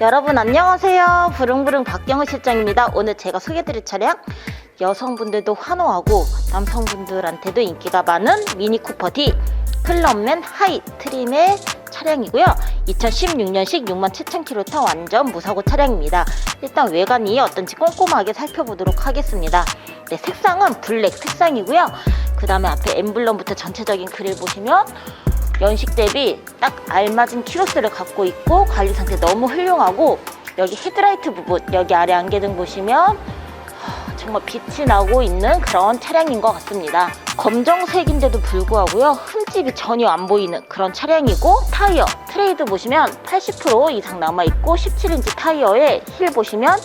여러분 안녕하세요. 부릉부릉 박경우 실장입니다. 오늘 제가 소개드릴 차량 여성분들도 환호하고 남성분들한테도 인기가 많은 미니 쿠퍼 D 클럽맨 하이 트림의 차량이고요. 2016년식 67,000km 완전 무사고 차량입니다. 일단 외관이 어떤지 꼼꼼하게 살펴보도록 하겠습니다. 네, 색상은 블랙 색상이고요. 그 다음에 앞에 엠블럼부터 전체적인 그릴 보시면 연식 대비 딱 알맞은 키로수를 갖고 있고 관리 상태 너무 훌륭하고 여기 헤드라이트 부분 여기 아래 안개등 보시면 하, 정말 빛이 나고 있는 그런 차량인 것 같습니다. 검정색인데도 불구하고요 흠집이 전혀 안 보이는 그런 차량이고 타이어 트레이드 보시면 80% 이상 남아 있고 17인치 타이어에 힐 보시면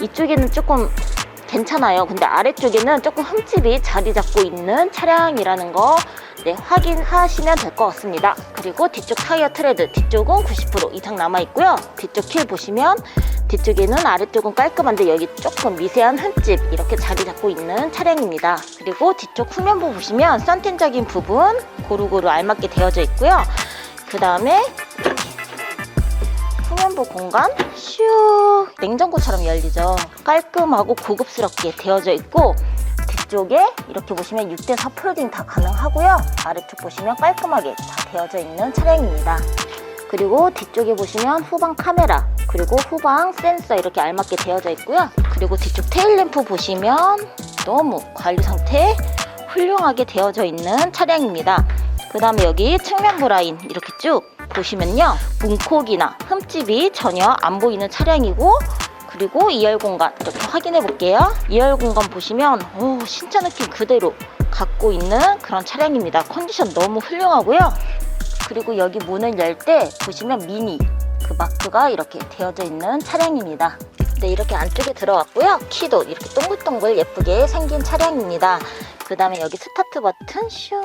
이쪽에는 조금 괜찮아요. 근데 아래쪽에는 조금 흠집이 자리 잡고 있는 차량이라는 거 네, 확인하시면 될 것 같습니다. 그리고 뒤쪽 타이어 트레드 뒤쪽은 90% 이상 남아 있고요. 뒤쪽 휠 보시면 뒤쪽에는 아래쪽은 깔끔한데 여기 조금 미세한 흠집 이렇게 자리 잡고 있는 차량입니다. 그리고 뒤쪽 후면부 보시면 썬팅적인 부분 고루고루 알맞게 되어져 있고요. 그 다음에 후면부 공간 슉 냉장고처럼 열리죠. 깔끔하고 고급스럽게 되어져 있고 뒤쪽에 이렇게 보시면 6대4 폴딩 다 가능하고요. 아래쪽 보시면 깔끔하게 다 되어져 있는 차량입니다. 그리고 뒤쪽에 보시면 후방 카메라 그리고 후방 센서 이렇게 알맞게 되어져 있고요. 그리고 뒤쪽 테일램프 보시면 너무 관리 상태 훌륭하게 되어져 있는 차량입니다. 그 다음에 여기 측면부 라인 이렇게 쭉 보시면요. 문콕이나 흠집이 전혀 안 보이는 차량이고 그리고 2열 공간 이렇게 확인해 볼게요. 2열 공간 보시면 오, 신차 느낌 그대로 갖고 있는 그런 차량입니다. 컨디션 너무 훌륭하고요. 그리고 여기 문을 열 때 보시면 미니 그 마크가 이렇게 되어져 있는 차량입니다. 네, 이렇게 안쪽에 들어왔고요. 키도 이렇게 동글동글 예쁘게 생긴 차량입니다. 그 다음에 여기 스타트 버튼 슝.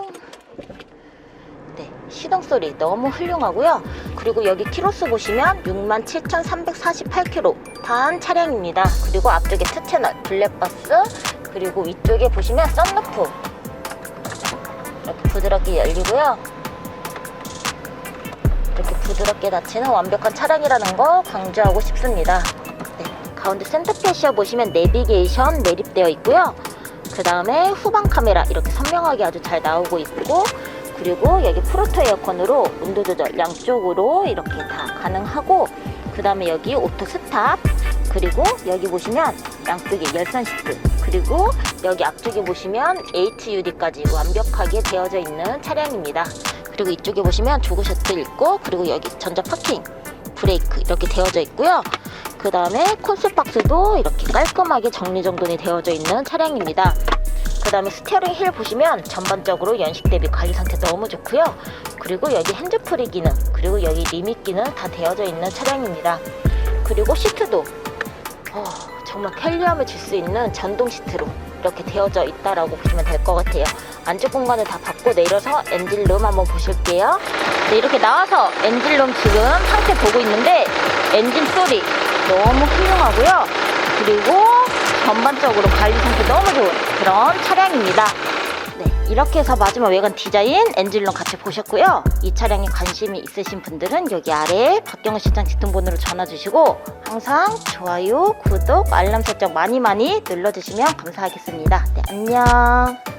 네, 시동 소리 너무 훌륭하고요. 그리고 여기 키로수 보시면 67,348km 단 차량입니다. 그리고 앞쪽에 투 채널 블랙박스 그리고 위쪽에 보시면 썬루프 이렇게 부드럽게 열리고요. 이렇게 부드럽게 닫히는 완벽한 차량이라는 거 강조하고 싶습니다. 네, 가운데 센터 패시어 보시면 내비게이션 매립되어 있고요. 그 다음에 후방 카메라 이렇게 선명하게 아주 잘 나오고 있고 그리고 여기 프로토 에어컨으로 온도 조절 양쪽으로 이렇게 다 가능하고 그 다음에 여기 오토 스탑 그리고 여기 보시면 양쪽에 열선 시트 그리고 여기 앞쪽에 보시면 HUD까지 완벽하게 되어져 있는 차량입니다. 그리고 이쪽에 보시면 조그 셔틀 있고 그리고 여기 전자 파킹 브레이크 이렇게 되어져 있고요. 그 다음에 콘솔 박스도 이렇게 깔끔하게 정리정돈이 되어져 있는 차량입니다. 그 다음에 스티어링 힐 보시면 전반적으로 연식 대비 관리 상태 너무 좋고요. 그리고 여기 핸즈프리 기능, 그리고 여기 리밋 기능 다 되어져 있는 차량입니다. 그리고 시트도 어, 정말 편리함을 줄 수 있는 전동 시트로 이렇게 되어져 있다라고 보시면 될 것 같아요. 안쪽 공간을 다 받고 내려서 엔진룸 한번 보실게요. 네, 이렇게 나와서 엔진룸 지금 상태 보고 있는데 엔진 소리 너무 훌륭하고요. 그리고 전반적으로 관리 상태 너무 좋은 그런 차량입니다. 네, 이렇게 해서 마지막 외관 디자인 엔진룸 같이 보셨고요. 이 차량에 관심이 있으신 분들은 여기 아래 박경우 실장 직통번호로 전화 주시고 항상 좋아요, 구독, 알람 설정 많이 많이 눌러주시면 감사하겠습니다. 네, 안녕.